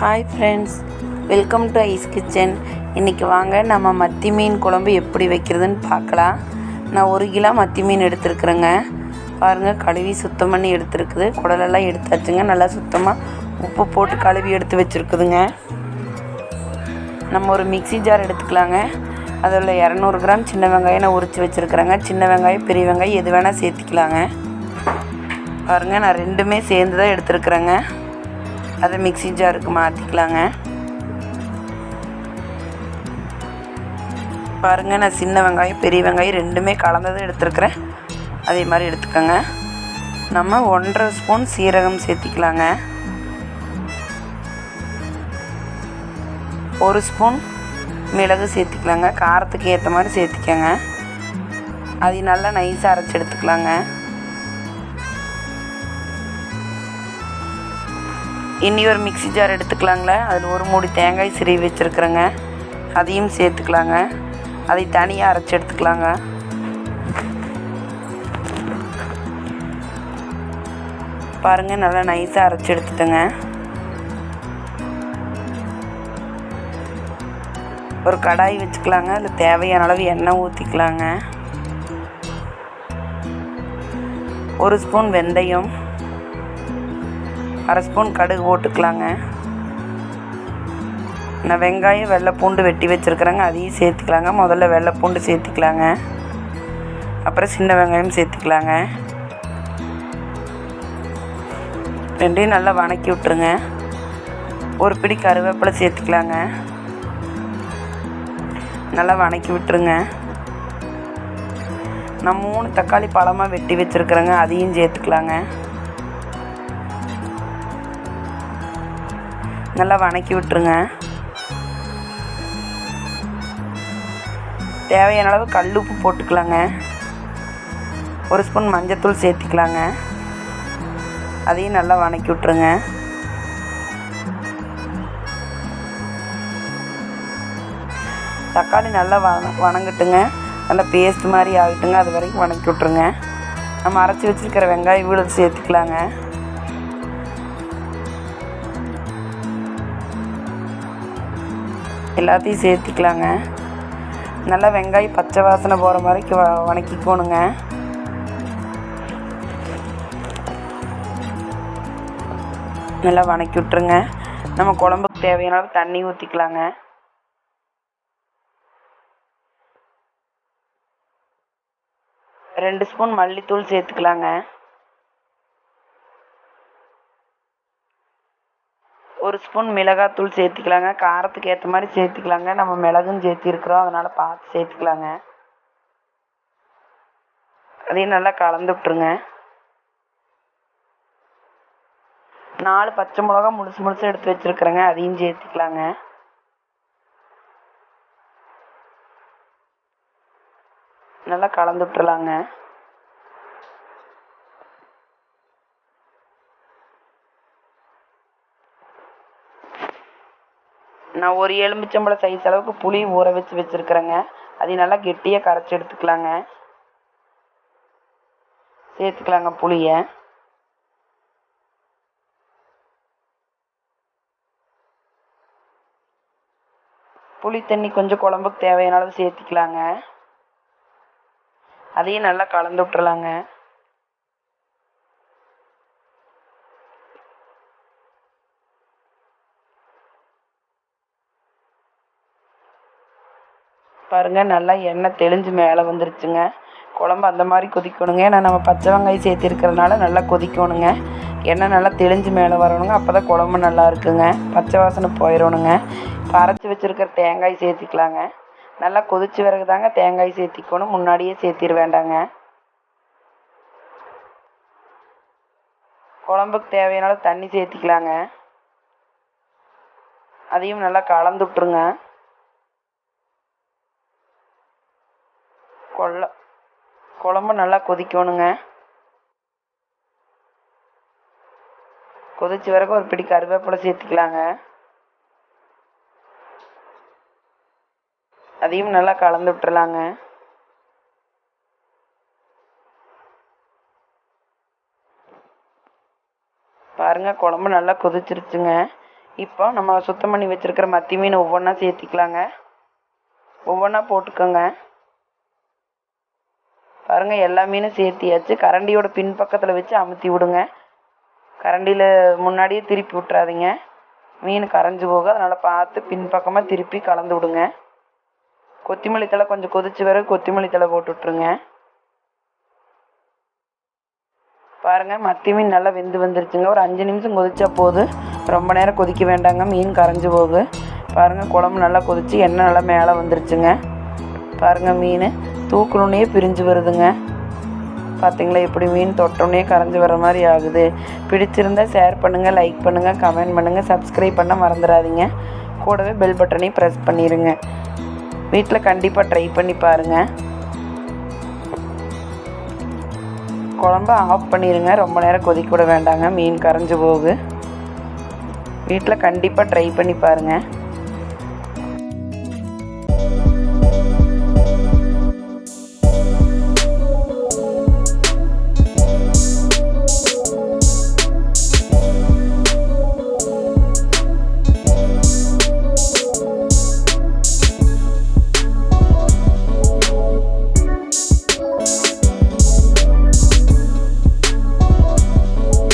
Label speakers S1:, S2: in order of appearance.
S1: Hi friends welcome to ice kitchen இன்றைக்கி வாங்க நம்ம மத்தி மீன் குழம்பு எப்படி வைக்கிறதுன்னு பார்க்கலாம். நான் ஒரு கிலோ மத்தி மீன் எடுத்துருக்குறேங்க. பாருங்கள் கழுவி சுத்தம் பண்ணி எடுத்துருக்குது. குடலெல்லாம் எடுத்தாச்சுங்க. நல்லா சுத்தமாக உப்பு போட்டு கழுவி எடுத்து வச்சுருக்குதுங்க. நம்ம ஒரு மிக்ஸி ஜார் எடுத்துக்கலாங்க. அதில் இரநூறு கிராம் சின்ன வெங்காயம் நான் உரித்து வச்சுருக்குறேங்க. சின்ன வெங்காயம் பெரிய வெங்காயம் எது வேணால் சேர்த்துக்கலாங்க. பாருங்கள் நான் ரெண்டுமே சேர்ந்து தான் எடுத்துருக்குறேங்க. அதை மிக்ஸி ஜாருக்கு மாற்றிக்கலாங்க பாருங்கள் நான் சின்ன வெங்காயம் பெரிய வெங்காயம் ரெண்டுமே கலந்ததை எடுத்துருக்குறேன். அதே மாதிரி எடுத்துக்கோங்க. நம்ம ஒன்றரை ஸ்பூன் சீரகம் சேர்த்திக்கலாங்க. ஒரு ஸ்பூன் மிளகு சேர்த்திக்கலாங்க. காரத்துக்கு ஏற்ற மாதிரி சேர்த்திக்கங்க. அதை நல்லா நைஸாக அரைச்சி எடுத்துக்கலாங்க. இனி ஒரு மிக்ஸி ஜார் எடுத்துக்கலாங்களே. அதில் ஒரு மூடி தேங்காய் சிரிவி வச்சுருக்குறேங்க. அதையும் சேர்த்துக்கலாங்க. அதை தனியாக அரைச்சி எடுத்துக்கலாங்க. பாருங்கள் நல்லா நைஸாக அரைச்சி எடுத்துட்டேங்க. ஒரு கடாய் வச்சுக்கலாங்க. அதில் தேவையான அளவு எண்ணெய் ஊற்றிக்கலாங்க ஒரு ஸ்பூன் வெந்தயம். அரை ஸ்பூன் கடுகு போட்டுக்கலாங்க. நான் வெங்காயம் வெள்ளை பூண்டு வெட்டி வச்சுருக்குறேங்க. அதையும் சேர்த்துக்கலாங்க. முதல்ல வெள்ளை பூண்டு சேர்த்துக்கலாங்க. அப்புறம் சின்ன வெங்காயம் சேர்த்துக்கலாங்க. ரெண்டையும் நல்லா வணக்கி விட்ருங்க ஒரு பிடி கருவேப்பிலை சேர்த்துக்கலாங்க. நல்லா வணக்கி விட்டுருங்க. நான் மூணு தக்காளி பழமாக வெட்டி வச்சுருக்குறேங்க. அதையும் சேர்த்துக்கலாங்க. நல்லா வணக்கி விட்டுருங்க. தேவையான அளவு கல் உப்பு போட்டுக்கலாங்க. ஒரு ஸ்பூன் மஞ்சத்தூள் சேர்த்துக்கலாங்க. அதையும் நல்லா வணக்கி விட்ருங்க தக்காளி நல்லா வண வணங்கட்டுங்க. நல்லா பேஸ்ட் மாதிரி ஆகிட்டுங்க. அது வரைக்கும் வணக்கி விட்ருங்க நம்ம அரைச்சி வச்சுருக்கிற வெங்காயம் வீடு சேர்த்துக்கலாங்க. எல்லாத்தையும் சேர்த்திக்கலாங்க. நல்லா வெங்காயம் பச்சை வாசனை போகிற மாதிரிக்கு வ வணக்கிக்கோணுங்க. நல்லா வணக்கி விட்ருங்க நம்ம குழம்புக்கு தேவையான அளவு தண்ணி ஊற்றிக்கலாங்க ரெண்டு ஸ்பூன் மல்லித்தூள் சேர்த்துக்கலாங்க. ஒரு ஸ்பூன் மிளகாத்தூள் சேர்த்துக்கலாங்க. காரத்துக்கு ஏற்ற மாதிரி சேர்த்துக்கலாங்க. நம்ம மிளகும் சேர்த்திருக்கிறோம். அதனால் பார்த்து சேர்த்துக்கலாங்க. அதையும் நல்லா கலந்து விட்ருங்க நாலு பச்சை மிளகா முழுசு முழுசு எடுத்து வச்சுருக்குறேங்க. அதையும் சேர்த்துக்கலாங்க. நல்லா கலந்து விட்டுறலாங்க. நான் ஒரு எலுமிச்சம்பழம் சைஸ் அளவுக்கு புளி ஊற வச்சு வச்சுருக்குறேங்க. அதை நல்லா கெட்டியாக கரைச்சி எடுத்துக்கலாங்க. சேர்த்துக்கலாங்க புளியை. புளி தண்ணி கொஞ்சம் குழம்புக்கு தேவையான அளவு சேர்த்திக்கலாங்க. அதையும் நல்லா கலந்து விட்டுறலாங்க. பாருங்கள் நல்லா எண்ணெய் தெளிஞ்சு மேலே வந்துருச்சுங்க. குழம்பு அந்த மாதிரி கொதிக்கணுங்க. ஏன்னா நம்ம பச்சை வெங்காயம் சேர்த்துருக்கிறதுனால நல்லா கொதிக்கணுங்க. எண்ணெய் நல்லா தெளிஞ்சு மேலே வரணுங்க. அப்போ தான் குழம்பு நல்லா இருக்குங்க. பச்சை வாசனை போயிடணுங்க இப்போ அரைச்சி வச்சுருக்கிற தேங்காய் சேர்த்திக்கலாங்க. நல்லா கொதிச்சு பிறகு தாங்க தேங்காய் சேர்த்திக்கணும். முன்னாடியே சேர்த்திட வேண்டாங்க. குழம்புக்கு தேவையான அளவு தண்ணி சேர்த்திக்கலாங்க. அதையும் நல்லா கலந்து விட்ருங்க கொள்ள குழம்பு நல்லா கொதிக்கணுங்க. கொதிச்ச பிறகு ஒரு பிடி கருவேப்பிலை சேர்த்துக்கலாங்க. அதையும் நல்லா கலந்து விட்டுறலாங்க. பாருங்க குழம்பு நல்லா கொதிச்சிருச்சுங்க. இப்போ நம்ம சுத்தம் பண்ணி வச்சுருக்கிற மத்தி மீன் ஒவ்வொன்றா சேர்த்திக்கலாங்க. ஒவ்வொன்றா போட்டுக்கோங்க. பாருங்கள் எல்லா மீனும் சேர்த்தியாச்சு. கரண்டியோட பின்பக்கத்தில் வச்சு அமுத்தி விடுங்க. கரண்டியில் முன்னாடியே திருப்பி விட்றாதீங்க மீன் கரைஞ்சி போகும். அதனால் பார்த்து பின்பக்கமாக திருப்பி கலந்து விடுங்க. கொத்திமல்லி தழை கொஞ்சம் கொதிச்சு வர கொத்திமல்லி தழை போட்டு விட்ருங்க பாருங்கள் மத்தி மீன் நல்லா வெந்து வந்துருச்சுங்க. ஒரு அஞ்சு நிமிஷம் கொதிச்சா போதும் ரொம்ப நேரம் கொதிக்க வேண்டாங்க. மீன் கரைஞ்சி போகுது. பாருங்கள் குழம்பு நல்லா கொதிச்சு எண்ணெய் நல்லா மேலே வந்துருச்சுங்க. பாருங்கள் மீன். தூக்கணுன்னே பிரிஞ்சு வருதுங்க. பார்த்தீங்களா எப்படி மீன் தொட்டோன்னே கரைஞ்சி வர மாதிரி ஆகுது. பிடிச்சிருந்தா ஷேர் பண்ணுங்கள் லைக் பண்ணுங்கள் கமெண்ட் பண்ணுங்கள் சப்ஸ்கிரைப் பண்ண மறந்துடாதீங்க. கூடவே பெல் பட்டனையும் ப்ரெஸ் பண்ணிடுங்க வீட்டில் கண்டிப்பாக ட்ரை பண்ணி பாருங்கள் குழம்ப ஆஃப் பண்ணிடுங்க ரொம்ப நேரம் கொதிக்க விட வேண்டாங்க மீன் கரைஞ்சி போகு வீட்டில் கண்டிப்பாக ட்ரை பண்ணி பாருங்கள்